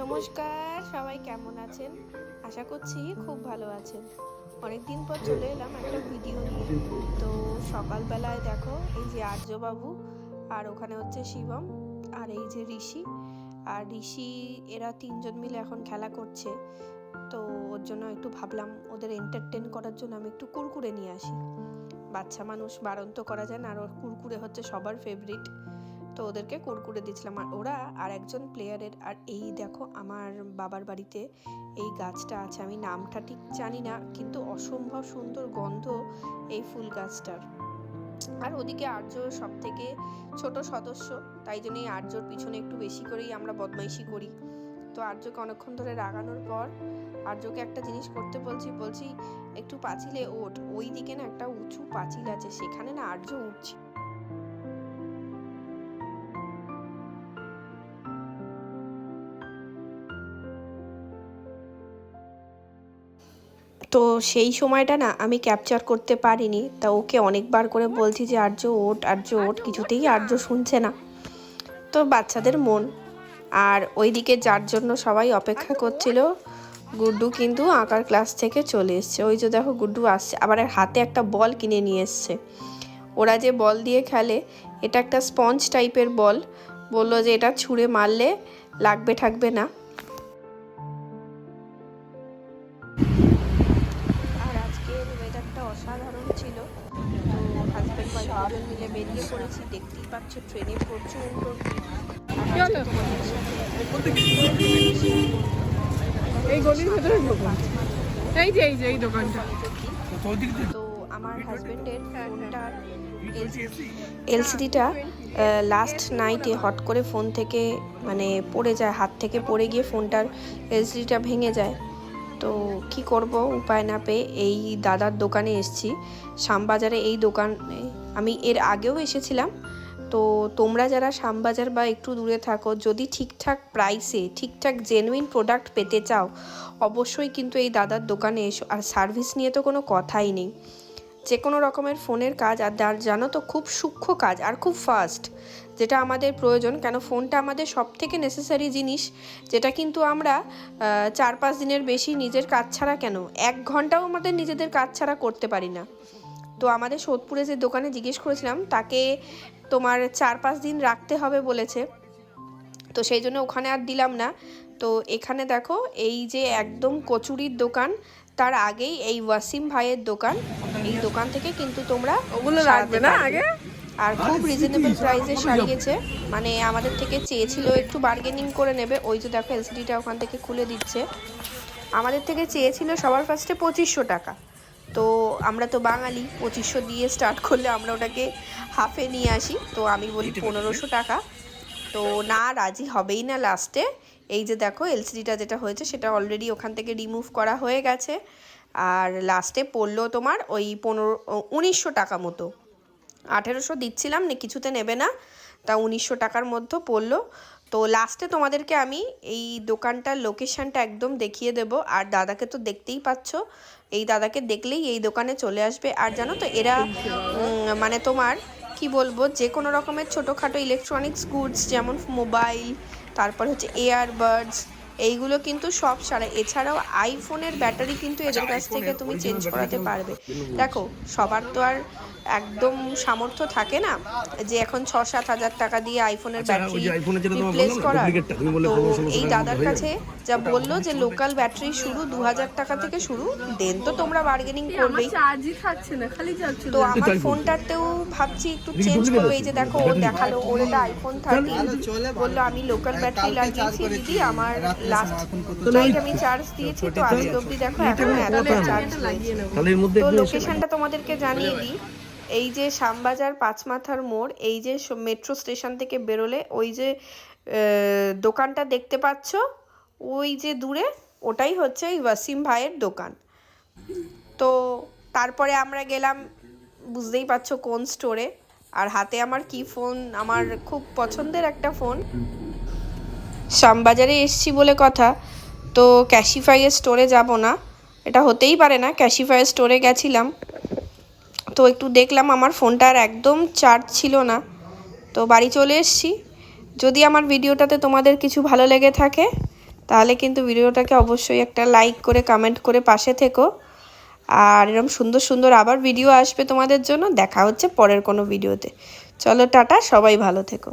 নমস্কার, সবাই কেমন আছেন? আশা করছি খুব ভালো আছেন। অনেকদিন পর চলে এলাম একটা ভিডিও নিয়ে। তো সকালবেলায় দেখো, এই যে আর্যবাবু আর ওখানে হচ্ছে শিবম আর এই যে ঋষি। আর ঋষি, এরা তিনজন মিলে এখন খেলা করছে। তো ওর জন্য একটু ভাবলাম, ওদের এন্টারটেন করার জন্য আমি একটু কুরকুরে নিয়ে আসি। বাচ্চা মানুষ বারণ তো করা যায় না, আর ওর কুরকুরে হচ্ছে সবার ফেভারিট তো ওদেরকে কুরকুরে দিচ্ছিলাম আর ওরা আর একজন প্লেয়ারের আর এই দেখো আমার বাবার বাড়িতে এই গাছটা আছে। আমি নামটা ঠিক জানি না, কিন্তু অসম্ভব সুন্দর গন্ধ এই ফুল গাছটার। আর ওদিকে আর্য সব থেকে ছোট সদস্য, তাই জন্য এই আর্যর পিছনে একটু বেশি করেই আমরা বদমাইশি করি। তো আর্যকে অনেকক্ষণ ধরে রাগানোর পর আর্যকে একটা জিনিস করতে বলছি বলছি, একটু পাঁচিলে ওঠ। ওই দিকে না একটা উঁচু পাঁচিল আছে, সেখানে না আর্য উঠছে। তো সেই সময়টা না আমি ক্যাপচার করতে পারিনি। তা ওকে অনেকবার করে বলছি যে, আর্য ওট আর্য ওট কিছুতেই আর্য শুনছে না। তো বাচ্চাদের মন। আর ওইদিকে যার জন্য সবাই অপেক্ষা করছিল, গুড্ডু কিন্তু আঁকার ক্লাস থেকে চলে এসছে। ওই যে দেখো, গুড্ডু আসছে। আবার হাতে একটা বল কিনে নিয়ে এসছে। ওরা যে বল দিয়ে খেলে, এটা একটা স্পঞ্জ টাইপের বল বলল যে, এটা ছুঁড়ে মারলে লাগবে থাকবে না। অসাধারণ ছিল। তো হাজব্যান্ড ওয়াইফ দুজন মিলে বেরিয়ে পড়েছি। দেখতেই পাচ্ছ ট্রেনে প্রচণ্ড ভিড়। আর আজকে তোমাদের সাথে এই গলির ভেতরে এই যে এই যে এই দোকানটা। তো আমার হাজবেন্ডের ফোনটার এলসিডিটা লাস্ট নাইটে হট করে ফোন থেকে মানে পড়ে যায় হাত থেকে পড়ে গিয়ে ফোনটার এলসিডিটা ভেঙে যায়। তো কি করব? উপায় না পেয়ে এই দাদার দোকানে এসেছি। শ্যামবাজারে এই দোকানে আমি এর আগেও এসেছিলাম। তো তোমরা যারা শ্যামবাজার বা একটু দূরে থাকো, যদি ঠিকঠাক প্রাইসে ঠিকঠাক জেনুইন প্রোডাক্ট পেতে চাও, অবশ্যই কিন্তু এই দাদার দোকানে এসো। আর সার্ভিস নিয়ে তো কোনো কথাই নেই। যে কোনো রকমের ফোনের কাজ আর জানো তো খুব সূক্ষ্ম কাজ আর খুব ফাস্ট যেটা আমাদের প্রয়োজন। কেন ফোনটা আমাদের সব থেকে নেসেসারি জিনিস, যেটা কিন্তু আমরা চার পাঁচ দিনের বেশি নিজের কাজ ছাড়া কেন? এক ঘন্টাও আমাদের নিজেদের কাজ ছাড়া করতে পারি না। তো আমাদের সোদপুরে যে দোকানে জিজ্ঞেস করেছিলাম, তাকে তোমার চার পাঁচ দিন রাখতে হবে বলেছে। তো সেই জন্য ওখানে আর দিলাম না। তো এখানে দেখো, এই যে একদম কচুরির দোকান, তার আগেই এই ওয়াসিম ভাইয়ের দোকান। এই দোকান থেকে কিন্তু তোমরা ওগুলো রাখবে না আগে? আর খুব রিজনেবল প্রাইসে সারিয়েছে মানে আমাদের থেকে চেয়েছিল একটু বার্গেনিং করে নেবে। ওই যে দেখো এলসিডিটা ওখান থেকে খুলে দিচ্ছে। আমাদের থেকে চেয়েছিল সবার ফার্স্টে পঁচিশশো টাকা। তো আমরা তো বাঙালি পঁচিশশো দিয়ে স্টার্ট করলে আমরা ওটাকে হাফে নিয়ে আসি। তো আমি বলি পনেরোশো টাকা। তো না রাজি হবেই না লাস্টে এই যে দেখো এলসিডিটা যেটা হয়েছে সেটা অলরেডি ওখান থেকে রিমুভ করা হয়ে গেছে। আর লাস্টে পড়ল তোমার ওই পনেরো উনিশশো টাকা মতো। আঠেরোশো দিচ্ছিলাম, না কিছুতে নেবে না, তা উনিশশো টাকার মধ্যে পড়ল। তো লাস্টে তোমাদেরকে আমি এই দোকানটার লোকেশনটা একদম দেখিয়ে দেব, আর দাদাকে তো দেখতেই পাচ্ছ, এই দাদাকে দেখলেই এই দোকানে চলে আসবে। আর জানো তো, এরা মানে তোমার, কি বলব যে কোনো রকমের ছোটোখাটো ইলেকট্রনিক্স গুডস যেমন মোবাইল তারপর হচ্ছে এয়ারবাডস এইগুলো কিন্তু সব সারা এছাড়াও আইফোনের ব্যাটারি কিন্তু এদের কাছ থেকে তুমি চেঞ্জ করাতে পারবে। দেখো সবার তো আর একদম সামর্থ্য থাকে না যে এখন ছ সাত হাজার টাকা দিয়ে আইফোনের ব্যাটারি রিপ্লেস বললে তো এই দাদার কাছে যা বলল যে লোকাল ব্যাটারি শুরু দু হাজার টাকা থেকে শুরু দেন তো তোমরা বার্গেনিং করবেই। তো আমার ফোনটাতেও ভাবছি একটু চেঞ্জ করব এই যে দেখো ও দেখাল ওর এটা আইফোন থার্টি বলল আমি লোকাল ব্যাটারি লাগিয়েছি দিদি আমার লাস্ট নাইট আমি চার্জ দিয়েছি তো আজকে অব্দি দেখো এখন এতটা চার্জ তো লোকেশনটা তোমাদেরকে জানিয়ে দিই। এই যে শ্যামবাজার পাঁচমাথার মোড়, এই যে মেট্রো স্টেশন থেকে বেরোলে ওই যে দোকানটা দেখতে পাচ্ছ? ওই যে দূরে ওটাই হচ্ছে ওই ওয়াসিম ভাইয়ের দোকান। তো তারপরে আমরা গেলাম, বুঝতেই পারছ কোন স্টোরে আর হাতে আমার কি ফোন আমার খুব পছন্দের একটা ফোন শ্যামবাজারে এসছি বলে কথা। তো ক্যাশিফাইয়ের স্টোরে যাব না। এটা হতেই পারে না। ক্যাশিফাইয়ের স্টোরে গেছিলাম। তো একটু দেখলাম আমার ফোনটা আর একদম চার্জ ছিল না। তো বাড়ি চলে এসছি। যদি আমার ভিডিওটাতে তোমাদের কিছু ভালো লেগে থাকে, তাহলে কিন্তু ভিডিওটাকে অবশ্যই একটা লাইক করে কমেন্ট করে পাশে থেকো। আর এরকম সুন্দর সুন্দর আবার ভিডিও আসবে তোমাদের জন্য। দেখা হচ্ছে পরের কোনো ভিডিওতে চলো টাটা, সবাই ভালো থেকো।